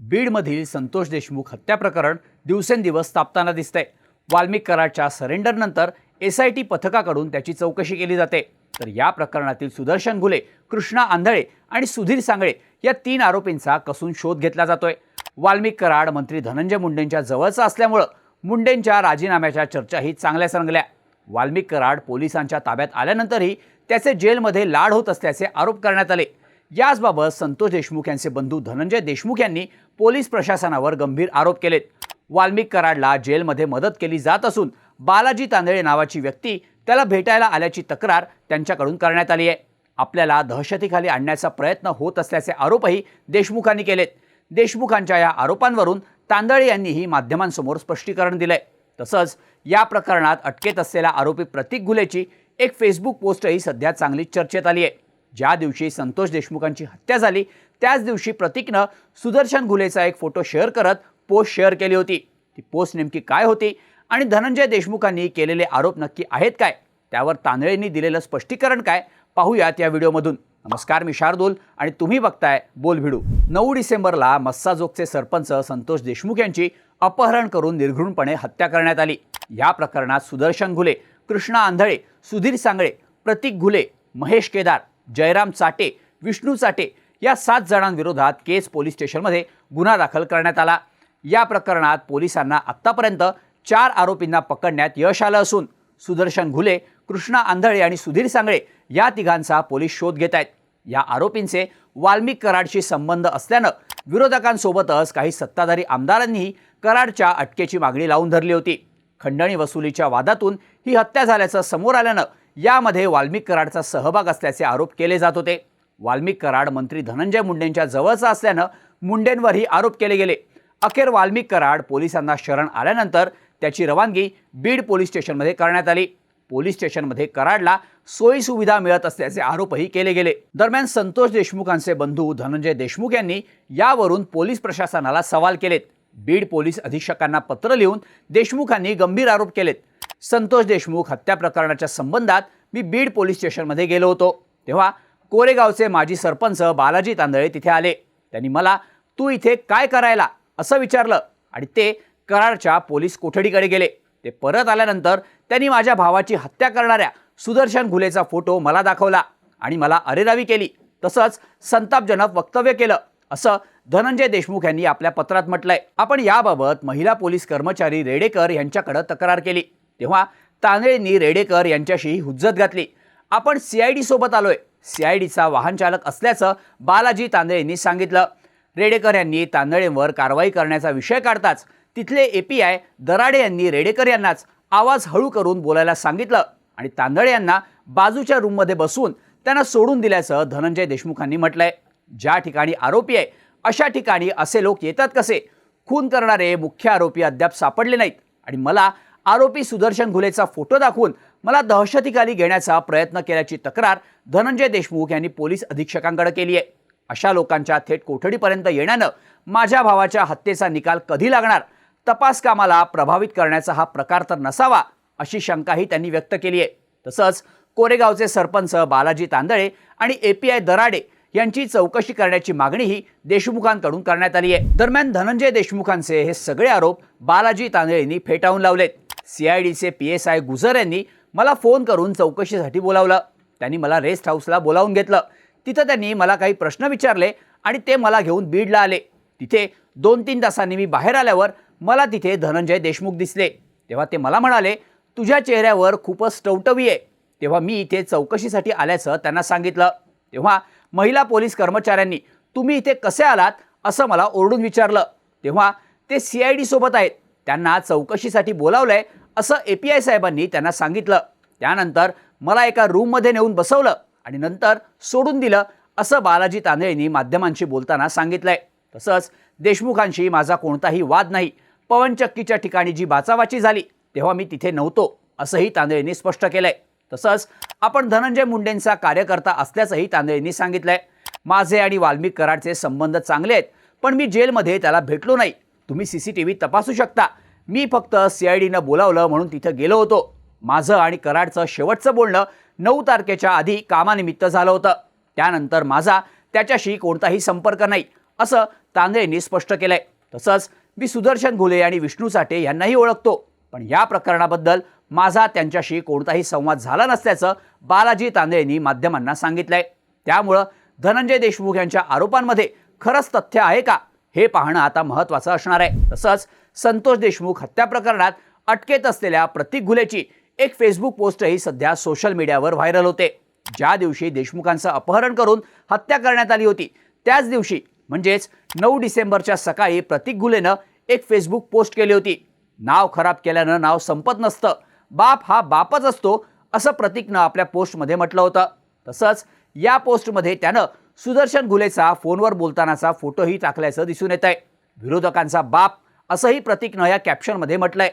बीडमधील संतोष देशमुख हत्या प्रकरण दिवसेंदिवस तापताना दिसतंय. वाल्मिक कराडच्या सरेंडरनंतर एस आय टी पथकाकडून त्याची चौकशी केली जाते. तर या प्रकरणातील सुदर्शन घुले कृष्णा आंधळे आणि सुधीर सांगळे या तीन आरोपींचा कसून शोध घेतला जातोय. वाल्मिक कराड मंत्री धनंजय मुंडेंच्या जवळचा असल्यामुळं मुंडेंच्या राजीनाम्याच्या चर्चाही चांगल्या सांगल्या वाल्मिक कराड पोलिसांच्या ताब्यात आल्यानंतरही त्याचे जेलमध्ये लाड होत असल्याचे आरोप करण्यात आले. याचबाबत संतोष देशमुख यांचे बंधू धनंजय देशमुख यांनी पोलीस प्रशासनावर गंभीर आरोप केलेत. वाल्मिक कराडला जेलमध्ये मदत केली जात असून बालाजी तांदळे नावाची व्यक्ती त्याला भेटायला आल्याची तक्रार त्यांच्याकडून करण्यात आली आहे. आपल्याला दहशतीखाली आणण्याचा प्रयत्न होत असल्याचे आरोपही देशमुखांनी केलेत. देशमुखांच्या या आरोपांवरून तांदळे यांनीही माध्यमांसमोर स्पष्टीकरण दिलंय. तसंच या प्रकरणात अटकेत असलेला आरोपी प्रतीक गुलेची एक फेसबुक पोस्टही सध्या चांगली चर्चेत आली आहे. ज्या दिवशी संतोष देशमुखांची हत्या झाली त्याच दिवशी प्रतीकनं सुदर्शन घुलेचा एक फोटो शेअर करत पोस्ट शेअर केली होती. ती पोस्ट नेमकी काय होती आणि धनंजय देशमुखांनी केलेले आरोप नक्की आहेत काय? त्यावर तांदळेंनी दिलेलं स्पष्टीकरण काय? पाहूयात या व्हिडिओमधून. नमस्कार मी शार्दूल आणि तुम्ही बघताय बोल भिडू. नऊ डिसेंबरला मस्साजोगचे सरपंच संतोष देशमुख यांची अपहरण करून निर्घृणपणे हत्या करण्यात आली. या प्रकरणात सुदर्शन घुले कृष्णा आंधळे सुधीर सांगळे प्रतीक घुले महेश केदार जयराम चाटे विष्णू चाटे या सात जणांविरोधात केस पोलीस स्टेशनमध्ये गुन्हा दाखल करण्यात आला. या प्रकरणात पोलिसांना आत्तापर्यंत चार आरोपींना पकडण्यात यश आलं असून सुदर्शन घुले कृष्णा आंधळे आणि सुधीर सांगळे या तिघांचा पोलीस शोध घेत आहेत. या आरोपींचे वाल्मिक कराडशी संबंध असल्यानं विरोधकांसोबतच काही सत्ताधारी आमदारांनीही कराडच्या अटकेची मागणी लावून धरली होती. खंडणी वसुलीच्या वादातून ही हत्या झाल्याचं समोर आल्यानं यामध्ये वाल्मिक कराडचा सहभाग असल्याचे आरोप केले जात होते. वाल्मिक कराड मंत्री धनंजय मुंडेंच्या जवळचा असल्यानं मुंडेंवरही आरोप केले गेले. अखेर वाल्मिक कराड पोलिसांना शरण आल्यानंतर त्याची रवानगी बीड पोलीस स्टेशनमध्ये करण्यात आली. पोलीस स्टेशनमध्ये कराडला सोयी सुविधा मिळत असल्याचे आरोपही केले गेले. दरम्यान संतोष देशमुखांचे बंधू धनंजय देशमुख यांनी यावरून पोलीस प्रशासनाला सवाल केलेत. बीड पोलीस अधीक्षकांना पत्र लिहून देशमुखांनी गंभीर आरोप केलेत. संतोष देशमुख हत्या प्रकरणाच्या संबंधात मी बीड पोलीस स्टेशनमध्ये गेलो होतो. तेव्हा कोरेगावचे माजी सरपंच बालाजी तांदळे तिथे आले. त्यांनी मला तू इथे काय करायला? असं विचारलं आणि ते कराडच्या पोलीस कोठडीकडे गेले. ते परत आल्यानंतर त्यांनी माझ्या भावाची हत्या करणाऱ्या सुदर्शन घुलेचा फोटो मला दाखवला आणि मला अरेरावी केली. तसंच संतापजनक वक्तव्य केलं असं धनंजय देशमुख यांनी आपल्या पत्रात म्हटलंय. आपण याबाबत महिला पोलीस कर्मचारी रेडेकर यांच्याकडे तक्रार केली. तेव्हा तांदळेंनी रेडेकर यांच्याशी हुज्जत घातली. आपण सीआयडी सोबत आलोय. सीआयडीचा वाहन चालक असल्याचं बालाजी तांदळेंनी सांगितलं. रेडेकर यांनी तांदळेंवर कारवाई करण्याचा विषय काढताच तिथले एपीआय दराडे यांनी रेडेकर यांनाच आवाज हळू करून बोलायला सांगितलं आणि तांदळे यांना बाजूच्या रूममध्ये बसवून त्यांना सोडून दिल्याचं धनंजय देशमुखांनी म्हटलंय. ज्या ठिकाणी आरोपी आहे अशा ठिकाणी असे लोक येतात कसे? खून करणारे मुख्य आरोपी अद्याप सापडले नाहीत. आणि मला आरोपी सुदर्शन घुलेचा फोटो दाखवून मला दहशतीखाली घेण्याचा प्रयत्न केल्याची तक्रार धनंजय देशमुख यांनी पोलीस अधीक्षकांकडे केली आहे. अशा लोकांच्या थेट कोठडीपर्यंत येण्यानं माझ्या भावाच्या हत्येचा निकाल कधी लागणार? तपास कामाला प्रभावित करण्याचा हा प्रकार तर नसावा अशी शंकाही त्यांनी व्यक्त केली आहे. तसंच कोरेगावचे सरपंच बालाजी तांदळे आणि एपीआय दराडे यांची चौकशी करण्याची मागणीही देशमुखांकडून करण्यात आली आहे. दरम्यान धनंजय देशमुखांचे हे सगळे आरोप बालाजी तांदळेंनी फेटाळून लावलेत. सी आय डीचे पी एस आय गुजर यांनी मला फोन करून चौकशीसाठी बोलावलं. त्यांनी मला रेस्ट हाऊसला बोलावून घेतलं. तिथं त्यांनी मला काही प्रश्न विचारले आणि ते मला घेऊन बीडला आले. तिथे दोन तीन तासांनी मी बाहेर आल्यावर मला तिथे धनंजय देशमुख दिसले. तेव्हा ते मला म्हणाले तुझ्या चेहऱ्यावर खूपच टवटवी आहे. तेव्हा मी इथे चौकशीसाठी आल्याचं त्यांना सांगितलं. तेव्हा महिला पोलीस कर्मचाऱ्यांनी तुम्ही इथे कसे आलात? असं मला ओरडून विचारलं. तेव्हा ते सी आय डी सोबत आहेत. त्यांना चौकशीसाठी बोलावलं आहे असं ए पी आय साहेबांनी त्यांना सांगितलं. त्यानंतर मला एका रूममध्ये नेऊन बसवलं आणि नंतर सोडून दिलं असं बालाजी तांदळेंनी माध्यमांशी बोलताना सांगितलंय. तसंच देशमुखांशी माझा कोणताही वाद नाही. पवनचक्कीच्या ठिकाणी जी बाचावाची झाली तेव्हा मी तिथे नव्हतो असंही तांदळेंनी स्पष्ट केलंय. तसंच आपण धनंजय मुंडेंचा कार्यकर्ता असल्याचंही तांदळेंनी सांगितलंय. माझे आणि वाल्मिक कराडचे संबंध चांगले आहेत पण मी जेलमध्ये त्याला भेटलो नाही. तुम्ही सी सी टी व्ही तपासू शकता. मी फक्त सी आय डीनं बोलावलं म्हणून तिथं गेलो होतो. माझं आणि कराडचं शेवटचं बोलणं नऊ तारखेच्या आधी कामानिमित्त झालं होतं. त्यानंतर माझा त्याच्याशी कोणताही संपर्क नाही असं तांदळेंनी स्पष्ट केलंय. तसंच मी सुदर्शन घुले आणि विष्णू साठे यांनाही ओळखतो. पण या प्रकरणाबद्दल माझा त्यांच्याशी कोणताही संवाद झाला नसल्याचं बालाजी तांदळेंनी माध्यमांना सांगितलंय. त्यामुळं धनंजय देशमुख यांच्या आरोपांमध्ये खरंच तथ्य आहे का? हे पाहणं आता महत्त्वाचं असणार आहे. तसंच संतोष देशमुख हत्या प्रकरणात अटकेत असलेल्या प्रतीक घुलेची एक फेसबुक पोस्टही सध्या सोशल मीडियावर व्हायरल होते. ज्या दिवशी देशमुखांचं अपहरण करून हत्या करण्यात आली होती त्याच दिवशी म्हणजेच नऊ डिसेंबरच्या सकाळी प्रतीक गुलेनं एक फेसबुक पोस्ट केली होती. नाव खराब केल्यानं नाव संपत नसतं. बाप हा बापच असतो असं प्रतीकनं आपल्या पोस्टमध्ये म्हटलं होतं. तसंच या पोस्टमध्ये त्यानं सुदर्शन घुलेचा फोनवर बोलतानाचा फोटोही टाकल्याचं दिसून येत आहे विरोधकांचा बाप असंही प्रतीकनं या कॅप्शनमध्ये म्हटलंय.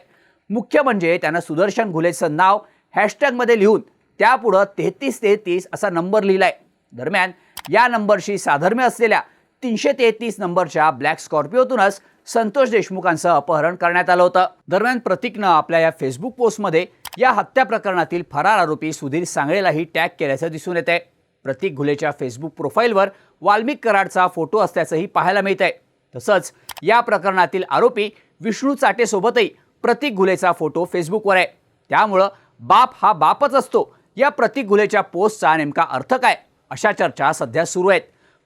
मुख्य म्हणजे त्यानं सुदर्शन घुलेचं नाव हॅशटॅगमध्ये लिहून त्यापुढं तेहतीस तेहतीस असा नंबर लिहिलाय. दरम्यान या नंबरशी साधर्म्य असलेल्या तीनशे तेहतीस नंबरच्या ब्लॅक स्कॉर्पिओतूनच संतोष देशमुखांचं अपहरण करण्यात आलं होतं. दरम्यान प्रतीकनं आपल्या या फेसबुक पोस्टमध्ये या हत्या प्रकरणातील फरार आरोपी सुधीर सांगळेलाही टॅग केल्याचं दिसून येत आहे प्रतीक घुलेच्या फेसबुक प्रोफाईलवर वाल्मिक कराडचा फोटो असल्याचंही पाहायला मिळत आहे तसंच या प्रकरणातील आरोपी विष्णू चाटेसोबतही प्रतीक घुलेचा फोटो फेसबुकवर आहे. त्यामुळं बाप हा बापच असतो. या प्रतीक घुलेच्या पोस्टचा नेमका अर्थ काय? अशा चर्चा सध्या सुरू आहेत.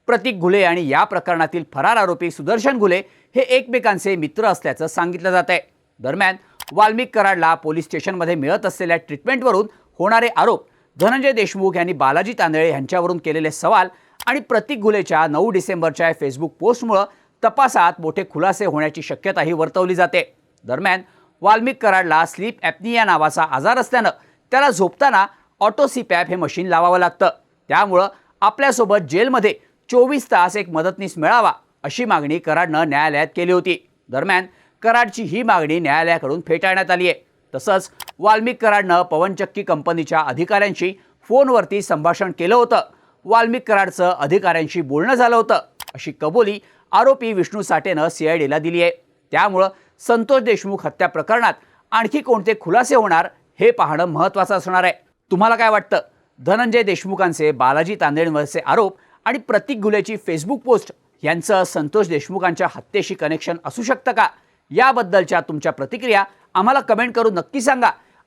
प्रतीक घुले आणि या प्रकरणातील फरार आरोपी सुदर्शन घुले हे एकमेकांचे मित्र असल्याचं सांगितलं जात आहे दरम्यान वाल्मिक कराडला पोलीस स्टेशनमध्ये मिळत असलेल्या ट्रीटमेंटवरून होणारे आरोप धनंजय देशमुख यांनी बालाजी तांदळे यांच्यावरून केलेले सवाल आणि प्रतीक घुलेच्या नऊ डिसेंबरच्या फेसबुक पोस्टमुळं तपासात मोठे खुलासे होण्याची शक्यताही वर्तवली जाते. दरम्यान वाल्मिक कराडला स्लीप ॲपनिया नावाचा आजार असल्यानं त्याला झोपताना ऑटो सीपॅप हे मशीन लावावं लागतं. त्यामुळं आपल्यासोबत जेलमध्ये चोवीस तास एक मदतनीस मिळावा अशी मागणी कराडनं न्यायालयात केली होती. दरम्यान कराडची ही मागणी न्यायालयाकडून फेटाळण्यात आली आहे तसंच वाल्मिक कराडनं पवनचक्की कंपनीच्या अधिकाऱ्यांशी फोनवरती संभाषण केलं होतं. वाल्मिक कराडचं अधिकाऱ्यांशी बोलणं झालं होतं. अशी कबुली आरोपी विष्णू साठेनं सीआयडीला दिली आहे. त्यामुळं संतोष देशमुख हत्या प्रकरणात आणखी कोणते खुलासे होणार हे पाहणं महत्त्वाचं असणार आहे. तुम्हाला काय वाटतं? धनंजय देशमुखांचे बालाजी तांदेळवरचे आरोप आणि प्रतीक गुलेची फेसबुक पोस्ट यांचं संतोष देशमुखांच्या हत्येशी कनेक्शन असू शकतं का? याबद्दलच्या तुमच्या प्रतिक्रिया आम्हाला कमेंट करून नक्की सांगा.